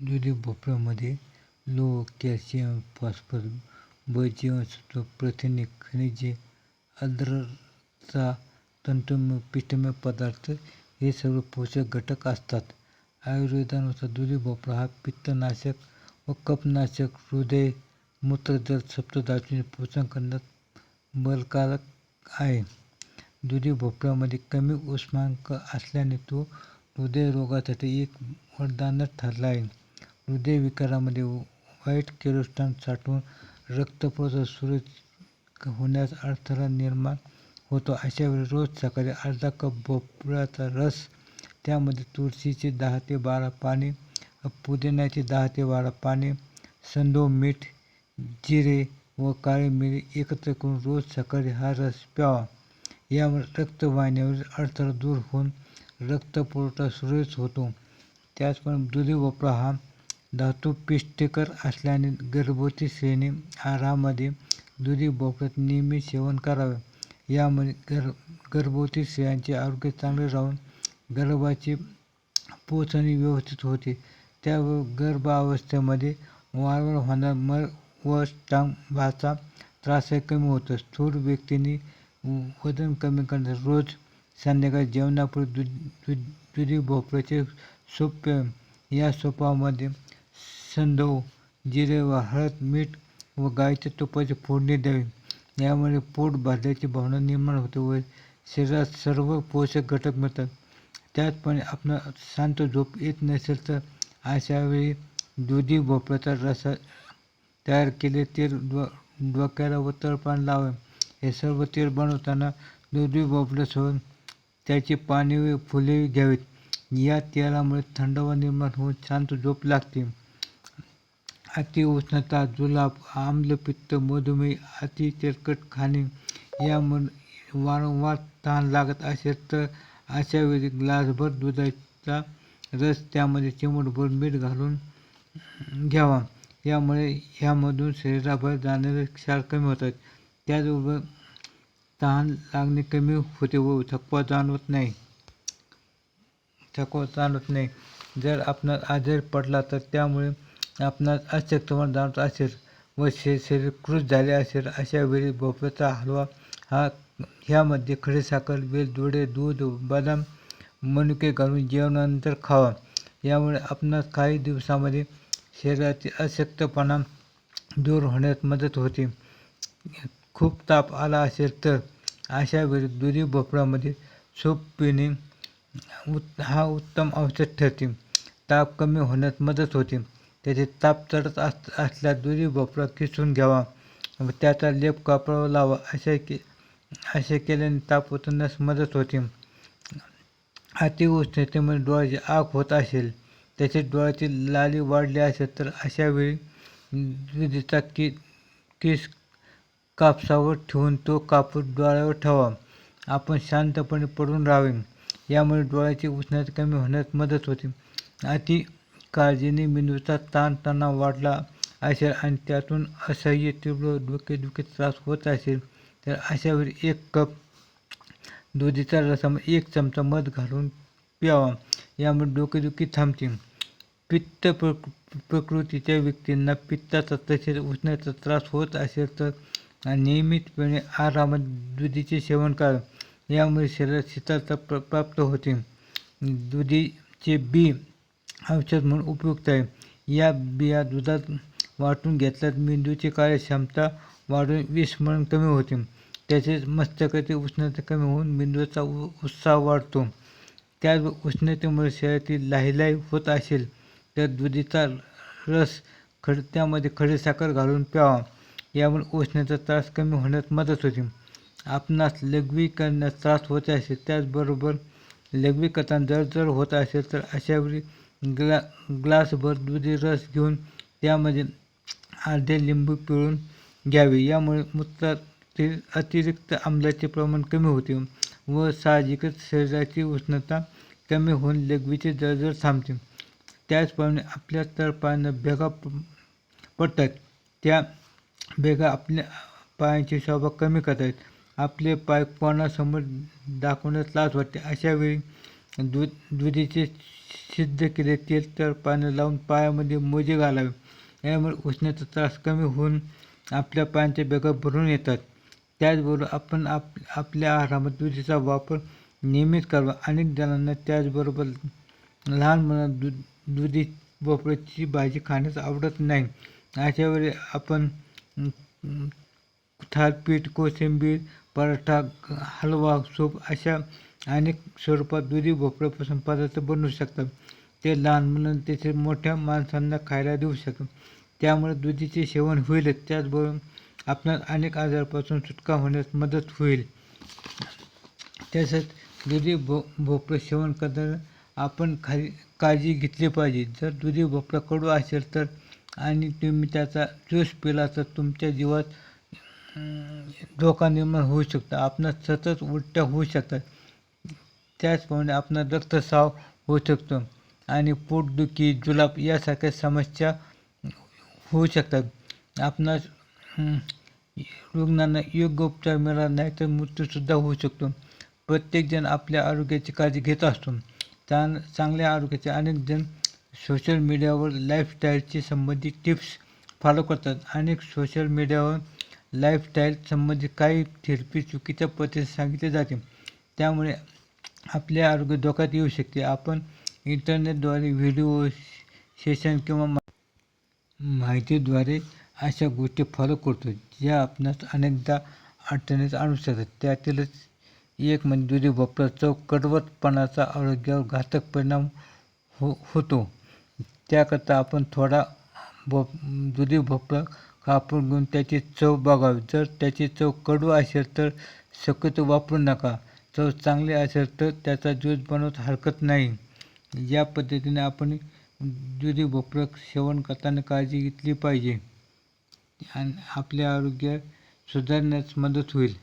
दुधी भोपळ्यामध्ये लोह कॅल्शियम फॉस्फरस ब जीवनसत्व प्रथिने खनिजे आर्द्रता तंतुमय पिष्टमय पदार्थ हे सर्व पोषक घटक असतात. आयुर्वेदानुसार दुधी भोपळा हा पित्तनाशक व कफनाशक हृदय मूत्रजल सप्तधातूंचे पोषण करण्यात बलकारक आहे. दुधी भोपळ्यामध्ये कमी उष्मांक असल्याने तो हृदयरोगासाठी एक वरदानच ठरला आहे. हृदयविकारामध्ये वाईट कोलेस्टेरॉल साठून रक्तपुरवठा सुरळीत होण्यास अडथळा निर्माण होतो. अशावेळी रोज सकाळी अर्धा कप भोपळ्याचा रस त्यामध्ये तुळशीचे दहा ते बारा पाने पुदिन्याचे दहा ते बारा पाने सैंधव मीठ जिरे व काळी मिरी एकत्र करून रोज सकाळी हा रस प्यावा. यामुळे रक्तवाहिन्यावरील अडथळा दूर होऊन रक्तपुरवठा सुरळीत होतो. त्याचप्रमाणे दुधी भोपळा हा धातुपिष्टकर असल्याने गर्भवती स्त्रीने आहारामध्ये दुधी भोपळ्यात नियमित सेवन करावे. यामुळे गर गर्भवती स्त्रियांचे आरोग्य चांगले राहून गर्भाची पोचणी व्यवस्थित होते. त्या गर्भावस्थेमध्ये वारंवार होणारा मर व स्तंभाचा त्रासही कमी होतो. स्थूल व्यक्तींनी वजन कमी करण्यासाठी रोज संध्याकाळी जेवणापूर्वी दुध दुधी भोपळ्याचे सूप या सूपामध्ये सैंधव जिरे व हळद मीठ व गाईच्या तुपाची फोडणी द्यावी. यामुळे पोट भाजल्याची भावना निर्माण होते व शरीरात सर्व पोषक घटक मिळतात. त्याचप्रमाणे आपण शांत झोप येत नसेल तर अशा वेळी दुधी भोपळ्याचा रसा तयार केले तेल डो डोक्याला व तळपान लावावे. हे सर्व तेल बनवताना दुधी भोपळ्या सोडून त्याची पाने व फुले घ्यावीत. या तेलामुळे थंडावा निर्माण होऊन शांत झोप लागते. अतिउष्णता जुलाब आम्लपित्त मधुमेह अति तेलकट खाणे यामुळे वारंवार तहान लागत असेल तर अशा वेळी ग्लासभर दुधाचा रस त्यामध्ये चिमूटभर मीठ घालून घ्यावा. यामुळे ह्यामधून शरीराबाहेर जाणारे क्षार कमी होतात. त्याचबरोबर तहान लागणे कमी होते व थकवा जाणवत नाही. थकवा जाणवत नाही. जर आपण आजारी पडला तर त्यामुळे आपणास अशक्तपणा जाणवत असेल व शे शरीर कृश झाले असेल अशा वेळी भोपळ्याचा हलवा हा ह्यामध्ये खडीसाखर वेलदोडे दूध बदाम मनुके घालून जेवणानंतर खावा. यामुळे आपणास काही दिवसामध्ये शरीरातील अशक्तपणा दूर होण्यास मदत होते. खूप ताप आला असेल तर अशा वेळी दुधी भोपळ्यामध्ये सूप पिणे उत हा उत्तम औषध ठरते. ताप कमी होण्यास मदत होते. त्याचे ताप चढत अस असल्यास दुधी भोपळा किसून घ्यावा. व त्याचा लेप कापडावर लावा. असे के असे केल्याने ताप उतरण्यास मदत होते. अतिउष्णतेमुळे डोळ्याची आग होत असेल. त्याचे डोळ्याची लाली वाढली असेल तर अशा वेळी दुधीचा कि किस कापसावर ठेवून तो कापूस डोळ्यावर ठेवा. आपण शांतपणे पडून राहावे. यामुळे डोळ्याची उष्णता कमी होण्यास मदत होते. अति काळजीने मेंदूचा ताणतणाव वाढला असेल आणि त्यातून असह्य तीव्र डोकेदुखी त्रास होत असेल तर अशावेळी एक कप दुधीचा रसामध्ये एक चमचा मध घालून प्यावा. यामुळे डोकेदुखी थांबते. पित्त प्र प्रकृतीच्या व्यक्तींना पित्ताचा तसेच उष्णेचा त्रास होत असेल तर नियमितपणे आरामात दुधीचे सेवन करावे यामुळे शरीरात शीतलता प्र प्राप्त होते. दुधीचे बी औषध म्हणून उपयुक्त आहे. या बिया दुधात वाटून घेतल्यास मेंदूची कार्यक्षमता वाढून विस्मरण कमी होते. तसेच मस्तकाची उष्णता कमी होऊन मेंदूचा उ उत्साह वाढतो. त्याच उष्णतेमुळे शरीरातील लाहीलाही होत असेल तर दुधीचा रस खड त्यामध्ये खडीसाखर घालून प्यावा. यामुळे उष्णतेचा त्रास कमी होण्यास मदत होते. आपणास लघवी करण्यास त्रास होत असेल त्याचबरोबर लघवी करताना जर जर होत असेल तर अशावेळी ग्ला ग्लासभर दुधी रस घेऊन त्यामध्ये अर्धे लिंबू पिळून घ्यावे. यामुळे मूत्रातील अतिरिक्त आम्लाचे प्रमाण कमी होते व साहजिकच शरीराची उष्णता कमी होऊन लघवीची जळजळ थांबते. त्याचप्रमाणे आपल्या तळपायांना भेगा पडतात. त्या भेगा आपल्या पायांची शोभा कमी करतात. आपले पाय कोणासमोर दाखवण्यास लाज वाटते. अशा वेळी दूध दुधीचे सिद्ध केले तेल तर पाण्यात लावून पायामध्ये मोजे घालावे. यामुळे उष्णतेचा त्रास कमी होऊन आपल्या पायांच्या बेगा भरून येतात. त्याचबरोबर आपण आप आपल्या आहारामध्ये दुधीचा वापर नियमित करावा. अनेक जणांना त्याचबरोबर लहान मुलांना दूध दुधी भोपळ्याची भाजी खाण्यास आवडत नाही. अशा वेळी आपण थालपीठ कोशिंबीर पराठा हलवा सूप अशा अनेक स्वरूपात दुधी भोपळ्यापासून पदार्थ बनवू शकतात. ते लहान मुलांना तसेच मोठ्या माणसांना खायला देऊ शकतात. त्यामुळे दुधीचे सेवन होईलच त्याचबरोबर आपणास अनेक आजारापासून सुटका होण्यास मदत होईल. तसंच दुधी भो भोपळं सेवन करताना आपण खाली काळजी घेतली पाहिजे. जर दुधी भोपळा कडू असेल तर आणि तुम्ही त्याचा ज्यूस पिला तर तुमच्या जीवात धोका निर्माण होऊ शकतो. आपणास सतत उलट्या होऊ शकतात. त्याचप्रमाणे आपणास रक्तस्राव होऊ शकतो आणि पोटदुखी जुलाब यासारख्या समस्या होऊ शकतात. आपणास रुग्णांना योग्य उपचार मिळाला नाही तर मृत्यूसुद्धा होऊ शकतो. प्रत्येकजण आपल्या आरोग्याची काळजी घेत असतो. चांग चांगल्या आरोग्याचे अनेक जण सोशल मीडियावर लाईफस्टाईलशी संबंधित टिप्स फॉलो करतात. अनेक सोशल मीडियावर लाईफस्टाईल संबंधित काही थेरपी चुकीच्या पद्धतीने सांगितले जाते. त्यामुळे आपले आरोग्य धोक्यात येऊ शकते. आपण इंटरनेटद्वारे व्हिडिओ सेशन किंवा मा- माहितीद्वारे अशा गोष्टी फॉलो करतो ज्या आपणास अनेकदा अडचणीत आणू शकतात. त्यातीलच एक म्हणजे दुधी भोपळा चव कडवटपणाचा आरोग्यावर घातक परिणाम हो होतो. त्याकरता आपण थोडा भो दुधी भोपळा कापून घेऊन त्याची चव बघावी. जर त्याची चव कडू असेल तर शक्यतो वापरू नका. चव चांगली असेल तर त्याचा ज्यूस बनवत हरकत नाही. या पद्धतीने आपण दुधी भोपळं सेवन करताना काळजी घेतली पाहिजे. आणि आपले आरोग्य सुधारण्यास मदत होईल.